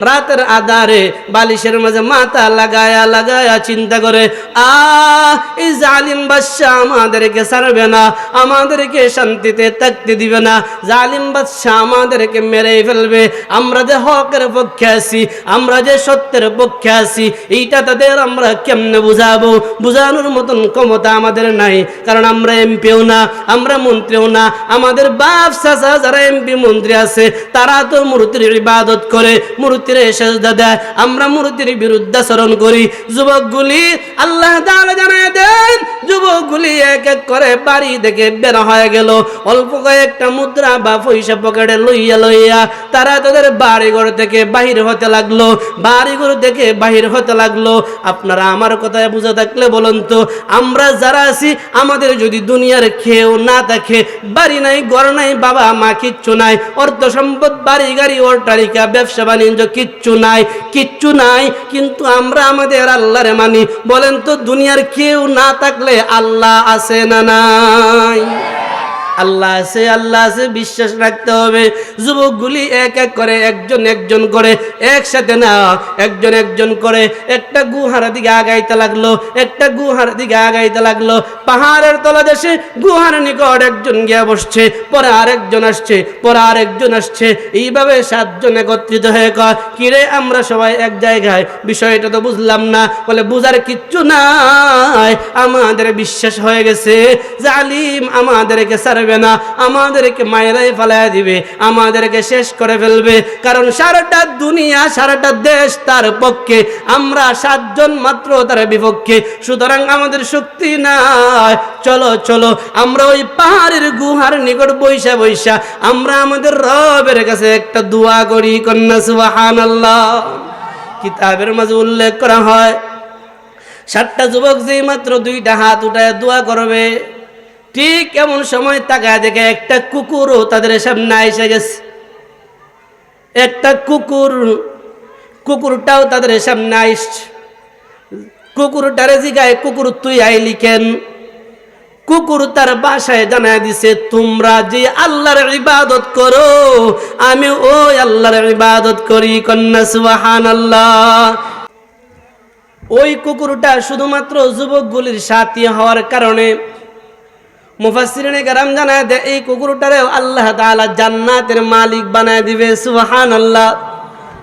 রাতের আধারে বালিশের মাঝে মাথা লাগায়া লাগায়া চিন্তা করে, আ, এই জালিম বাদশাহ আমাদেরকে ছাড়বে না, আমাদেরকে শান্তিতে থাকতে দিবে না। জালিম বাদশাহ আমাদেরকে মেরে ফেলবে। আমরা যে হকের পক্ষে আছি, আমরা যে সত্যের পক্ষে আছি, এইটা তাদের আমরা কেমনে বুঝাবো? বুঝানোর মতন ক্ষমতা আমাদের নাই, কারণ আমরা এমপিও না, আমরা মন্ত্রীও না। আমাদের বাপ চাচা যারা এমপি মন্ত্রী আছে, তারা তো মূর্তির ইবাদত করে মূর্তির সেজদা দেয়। আমরা মূর্তির বিরুদ্ধাচরণ করি। যুবকগুলি আল্লাহ জানায় দেন, যুবকগুলি এক এক করে বাড়ি থেকে বের হয়ে গেল। অল্প কয়েকটা মুদ্রা বা পয়সা পকেটে লইয়া লইয়া তারা তাদের বাড়িঘর থেকে বাহির হতে লাগল। বাড়িঘর থেকে বাহির হতে লাগল। আপনারা আমার কথায় বুঝে থাকলে বলুন তো, আমরা যারা আছি, আমাদের যদি দুনিয়ার খেয়েও না থাকে বাড়ি নাই, ঘর নাই বাবা মা কিচ্ছু নাই, অর্থ সম্পদ বাড়ি গাড়ি অট্টালিকা ব্যবসা বাণিজ্য কিচ্ছু নাই কিচ্ছু নাই, কিন্তু আমরা আমাদের আল্লাহরে মানি। বলেন তো, দুনিয়ার কেউ না থাকলে আল্লাহ আছে না নাই? আল্লাহ আছে আল্লাহ আছে, বিশ্বাস রাখতে হবে। যুবকগুলি এক এক করে, একজন একজন করে, একসাথে না, একজন একজন করে। একটা গুহার দিকে আগাইতে লাগল, একটা গুহার দিকে আগাইতে লাগল। পাহাড়ের তলাদেশে গুহার নিকট একজন গিয়ে বসছে, পরে আরেকজন আসছে, পরে আরেকজন আসছে। এইভাবে সাতজন একত্রিত হয়ে কয়, কিরে, আমরা সবাই এক জায়গায়? বিষয়টা তো বুঝলাম না। বলে, বুঝার কিচ্ছু নাই। আমাদের বিশ্বাস হয়ে গেছে। জালিম আমাদেরকে ছাড়বে না। আমাদেরকে মায়েরাই ফেলাই দিবে, আমাদেরকে শেষ করে ফেলবে। কারণ সারাটা দুনিয়া, সারাটা দেশ তার পক্ষে, আমরা সাতজন মাত্র তার বিপক্ষে। সুতরাং আমাদের শক্তি নাই। চলো চলো, আমরা ওই পাহাড়ের গুহার নিকট বৈশা বৈশা, আমরা আমাদের রবের কাছে একটা দোয়া করি, কন্যা সুবাহান আল্লাহ কিতাবের মাঝে উল্লেখ করা হয়, সাতটা যুবক যেই মাত্র দুইটা হাত উঠায় দোয়া করবে। ঠিক এমন সময় তাকায় দেখে একটা কুকুরও তাদের সামনে এসে গেছে। একটা কুকুর, কুকুরটাও তাদের সামনে আসছে। কুকুরটারে জিগায়, কুকুর, তুই আইলি কেন? কুকুর তার বাসায় জানায় দিছে, তোমরা যে আল্লাহর ইবাদত করো, আমি ওই আল্লাহর ইবাদত করি, কন্যা সুবাহান আল্লাহ ওই কুকুরটা শুধুমাত্র যুবকগুলির সাথী হওয়ার কারণে মুফাসসিরিনে কারাম জানায় দেয় এই কুকুরটারে আল্লাহ তাআলা জান্নাতের মালিক বানায় দিবে, সুবহানাল্লাহ।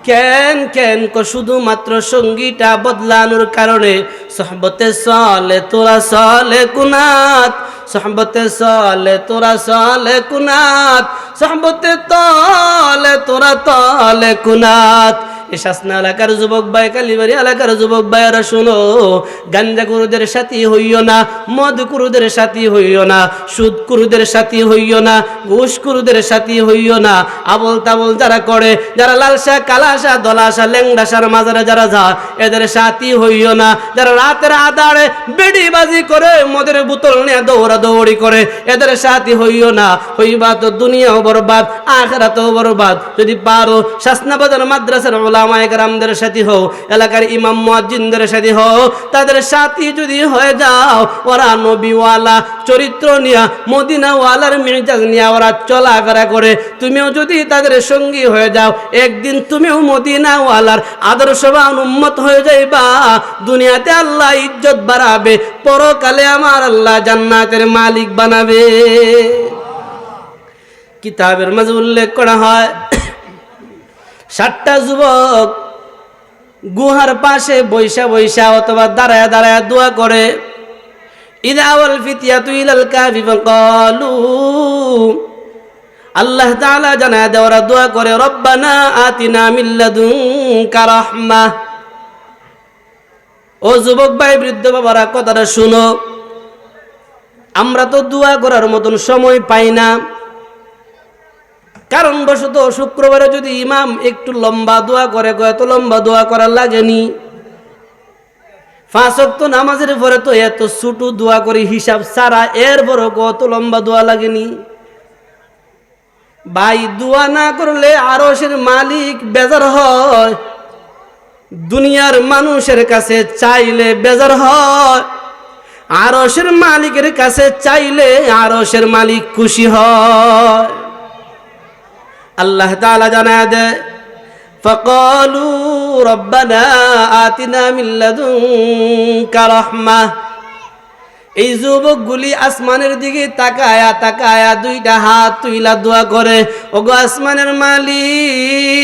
কেন কেন কো শুধুমাত্র সঙ্গীটা বদলানোর কারণে? সহবতে সলে তোরা সলে কুনাত, সহবতে সলে তোরা সলে কুনাত, সহবতে তলে তোরা তলে কুনাত। শাসনা এলাকার যুবক ভাই, কালীবাড়ি এলাকার যুবক ভাইয়েরা শোনো, গাঞ্জা কুরুদের সাথী হইও না, মদ কুরুদের সাথী হইও না, সুদ কুরুদের সাথী হইও না, ঘুষ কুরুদের সাথী হইও না। আবল তাবল যারা করে, যারা লালসা, কালাসা, দলাসা লেংডাসার মাজারে যারা যা এদের সাথী হইও না। যারা রাতের আদারে বেডিবাজি করে, মদের বোতল নিয়ে দৌড়া দৌড়ি করে, এদের সাথী হইও না। হইবা তো দুনিয়াও বরবাদ, আখেরাতেও বরবাদ। যদি পারো শাসনাবাজার মাদ্রাসার ওলামায়ে কেরামদের সাথী এলাকার ইমাম মুয়াজ্জিনদের তাদের যদি হয়ে যাও, ওরা নবীওয়ালা, চরিত্র নিয়া, মদিনাওয়ালার মির্জাজ নিয়া ওরা চলাফেরা করে। তুমিও যদি তাদের সঙ্গী হয়ে যাও, একদিন তুমিও মদিনাওয়ালার হয়ে যাইবা। দুনিয়াতে আল্লাহ ইজ্জত বাড়াবে, পরকালে আমার আল্লাহ জান্নাতের মালিক বানাবে। কিতাবের মাঝে উল্লেখ করা হয় সাতটা যুবক গুহার পাশে বৈশা বৈশা অথবা দাঁড়ায় দাঁড়ায় দোয়া করে ইদাওয়াল ফিতিয়াতু ইলাল কাফি ফাকালু। আল্লাহ তাআলা জানায় দেওয়ারা দোয়া করে, রব্বানা আতিনা মিন লাদুনকা রাহমাহ ও যুবক ভাই, বৃদ্ধ বাবারা, কথাটা শুনো। আমরা তো দোয়া করার মতন সময় পাই না। কারণবশত শুক্রবারে যদি ইমাম একটু লম্বা দোয়া করে এত লম্বা দোয়া করার লাগেনি? অক্ত নামাজের পরে তো এত ছোট দোয়া করে হিসাব সারা এর বড় কত লম্বা দোয়া লাগেনি? ভাই, দোয়া না করলে আরসের মালিক বেজার হয়। দুনিয়ার মানুষের কাছে চাইলে বেজার হয়। আরসের মালিকের কাছে চাইলে আরসের মালিক খুশি হয়। আল্লাহ তাআলা জানায় দেয় فقالوا ربنا آتنا من لدنك رحمة এই যুবকগুলি আসমানের দিকে তাকায়া তাকায়া দুইটা হাত তুইলা দোয়া করে, ওগো আসমানের মালিক,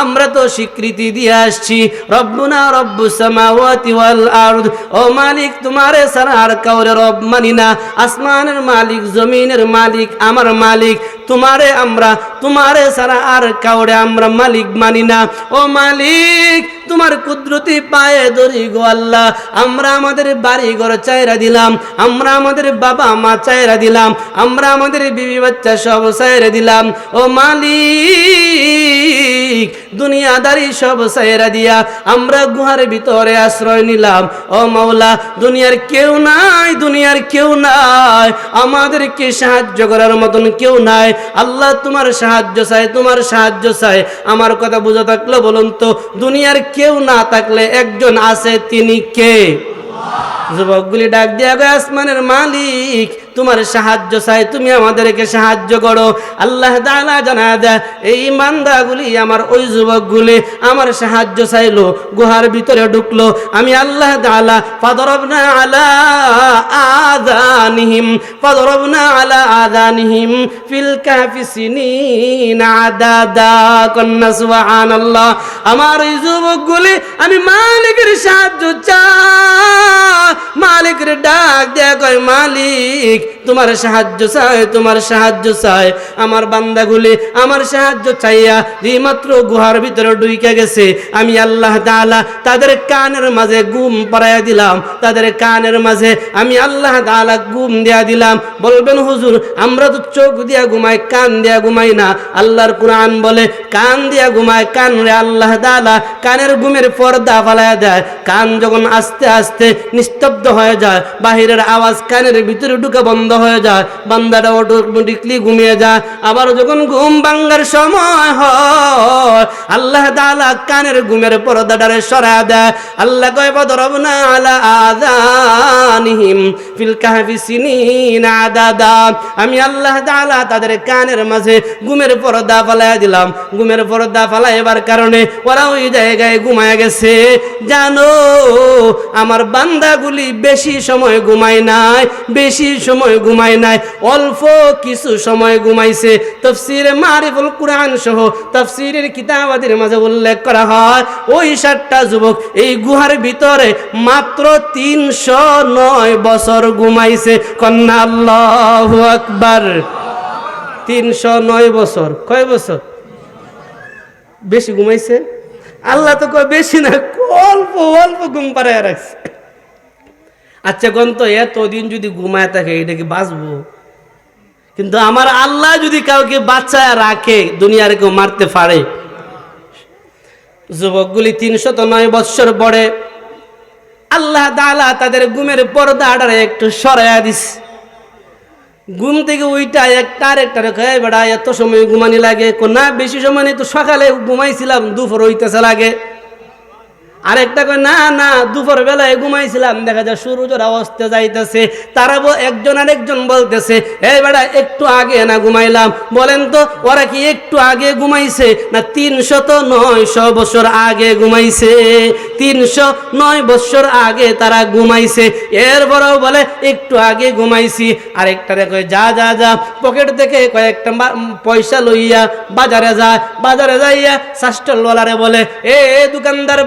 আমরা তো স্বীকৃতি দিয়ে আসছি। রব্বুনা রব্বু সামাওয়াতি ওয়াল আরদ। ও মালিক, তোমারে ছাড়া আর কাউরে রব মানি না। আসমানের মালিক, জমিনের মালিক, আমার মালিক, তোমারে আমরা, তোমারে ছাড়া আর কাউরে আমরা মালিক মানি না। ও মালিক তোমার কুদরতি পায়ে দরি গো আল্লাহ। আমরা আমাদের বাড়ি ঘর চাইরা দিলাম, আমরা আমাদের বাবা মা চাইরা দিলাম, আমরা আমাদের বিবি বাচ্চা সব চাইরা দিলাম। ও মালিক! দুনিয়াদারি সব চায়রা দিয়া আমরা গুহার ভিতরে আশ্রয় নিলাম। ও মাওলা, দুনিয়ার কেউ নাই, দুনিয়ার কেউ নাই, আমাদেরকে সাহায্য করার মতন কেউ নাই। আল্লাহ তোমার সাহায্য চাই তোমার সাহায্য চাই আমার কথা বুঝা থাকলে বলুন তো, দুনিয়ার কেউ না থাকলে একজন আছে তিনি কে? যুবকগুলি ডাক দিয়া আসমানের মালিক তোমার সাহায্য চাই, তুমি আমাদেরকে সাহায্য করো। আল্লাহ দালা জানা দেয় এই মান্দাগুলি আমার ওই যুবকগুলি আমার সাহায্য চাইলো, গুহার ভিতরে ঢুকলো। আমি আল্লাহ দালা ফাদরবনা আলা আদানিহিম ফাদরবনা আলা আদানিহিম ফিল কাফি সিনিনা আদাদা কন্যা সুবহানাল্লাহ। আমার এই যুবকগুলি, আমি মালিকের সাহায্য চাই। মালিকের ডাক দেয়া কয়, মালিক তোমার সাহায্য চাই তোমার সাহায্য চাই আমার বান্দাগুলি আমার সাহায্য চাইয়া মাত্র গুহার ভিতরে ডুইকে গেছে। আমি আল্লাহ তাআলা তাদের কানের মাঝে গুম পরাইয়া দিলাম। তাদের কানের মাঝে আমি আল্লাহ তাআলা গুম দেয়া দিলাম। বলবেন, হুজুর, আমরা তো চোখ দিয়া ঘুমাই, কান দিয়া ঘুমাই না। আল্লাহর কোরআন বলে, কান দিয়া ঘুমায় কান রে আল্লাহ তাআলা কানের ঘুমের পর্দা ফালায়া দেয়। কান যখন আস্তে আস্তে নিস্তব্ধ হয়ে যায়, বাহিরের আওয়াজ কানের ভিতরে ঢুকে বন্ধ হয়ে যায় বান্দাটা অটোমেটিকলি ঘুমিয়ে যায়। আবার যখন ঘুম ভাঙ্গার সময় হয়, আল্লাহ তাআলা কানের ঘুমের পর্দাটারে সরা দেয়। আল্লাহ কয়, বদরবনা আলা আযানিহিম ফিল কাহফি সিনিন আদাদা। আমি আল্লাহ তাআলা তাদের কানের মাঝে ঘুমের পর্দা ফালাইয়া দিলাম। ঘুমের পর্দা ফালাইবার কারণে ওরা ওই জায়গায় ঘুমায় গেছে। জানো, আমার বান্দাগুলি বেশি সময় ঘুমায় নাই, বেশি সময় ঘুমায় নাই, অল্প কিছু সময় ঘুমাইছে। তফসিরে মারিফুল কোরআন সহ তফসিরের কিতাবাদের মাঝে উল্লেখ করা হয়, ওই সাতটা যুবক এই গুহার ভিতরে মাত্র তিনশো নয় বছর ঘুমাইছে। কন্যা আল্লাহ আকবার। তিনশো নয় বছর। কয় বছর? বেশি ঘুমাইছে? আল্লাহ তো কয় বেশি না, অল্প অল্প ঘুম পাড়ায় রাখছে। আচ্ছা গন্ত, এতদিন যদি ঘুমায় থাকে, এটা কি বাঁচবো? কিন্তু আমার আল্লাহ যদি কাউকে বাচ্চা রাখে, দুনিয়ার কেউ মারতে পারে। যুবকগুলি তিনশত নয় বৎসর পরে আল্লাহ দালা তাদের ঘুমের পর্দা আডারে একটু সরাইয়া দিস। ঘুম থেকে ওইটা একটা আরেকটা রেখে বেড়া, এত সময় ঘুমানি লাগে? কো না বেশি সময় নেই তো সকালে ঘুমাইছিলাম, দুপুর হইতেছে লাগে। আরেকটা কয়, না না দুপুর বেলায় ঘুমাইছিলাম, দেখা যায় সূর্যের অবস্থা যাইতেছে। তারা একজন আরেকজন বলতেছে এই বেড়া, একটু আগে না ঘুমাইলাম। বলেন তো, ওরা কি একটু আগে ঘুমাইছে না তিনশত নয়শো বছর আগে ঘুমাইছে? তিনশো নয় বছর আগে তারা ঘুমাইছে। এরপরেও বলে, একটু আগে ঘুমাইছি। আরেকটারে কয় যা যা যা। পকেট থেকে কয়েকটা বা- পয়সা লইয়া বাজারে যায়। বাজারে যাইয়া শাস্টলওয়ালারে বলে, এ দোকানদার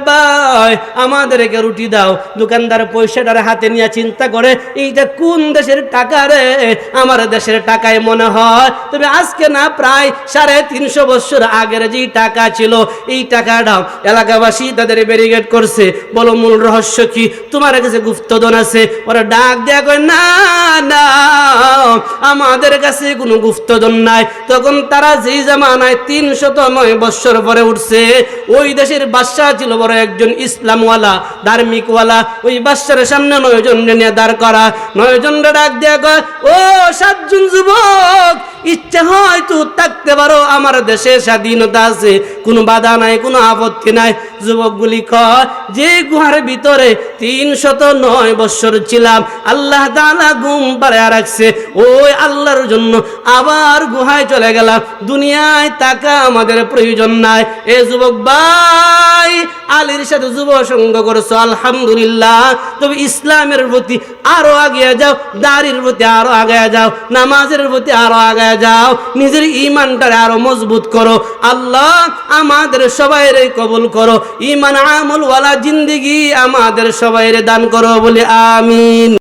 আমাদেরকে রুটি দাও। দোকানদার পয়সাটার হাতে নিয়ে চিন্তা করে এইটা কোন দেশের টাকা রে? আমার দেশের টাকায় মনে হয়। তবে আজকে না, প্রায় সাড়ে তিনশো বছর আগের যে টাকা ছিল, এই টাকাটা এলাকাবাসী তাদের ব্যারিকেড করছে। বলো, মূল রহস্য কি? তোমার কাছে গুপ্তধন আছে। ওরা ডাক দেয়া কয়, না না আমাদের কাছে কোনো গুপ্তধন নাই। তখন তারা যেই জামানায় তিনশত নয় বৎসর পরে উঠছে, ওই দেশের বাদশাহ ছিল বড় একজন ইসলামওয়ালা, ধার্মিকওয়ালা। ওই বাচ্চার সামনে নয় জন নিয়ে দাঁড় করা নয় জন ডাক দেয়া কয়, ও সাতজন যুবক, ইচ্ছা হয় তো থাকতে পারো, আমার দেশে স্বাধীনতা আছে। কোনো বাধা নাই, কোনো আপত্তি নাই। যুবকগুলি কয়, যে গুহার ভিতরে তিন শত নয় বৎসর ছিলাম, আল্লাহ তাআলা ঘুম পাড়ে রাখছে। ওই আল্লাহর জন্য আবার গুহায় চলে গেলাম। দুনিয়ায় টাকা আমাদের প্রয়োজন নাই। এ যুবক ভাই, আলীর সাথে যুব সঙ্গ করছ, আলহামদুলিল্লাহ। তবে ইসলামের প্রতি আরও আগে যাও, দাড়ির প্রতি আরও আগে যাও, নামাজের প্রতি আরও আগে যাও। নিজের ইমানটারে আরও মজবুত করো। আল্লাহ আমাদের সবাইরে কবুল করো। ইমান আমল ওয়ালা জিন্দিগি আমাদের সবাইরে দান করো বলে আমিন।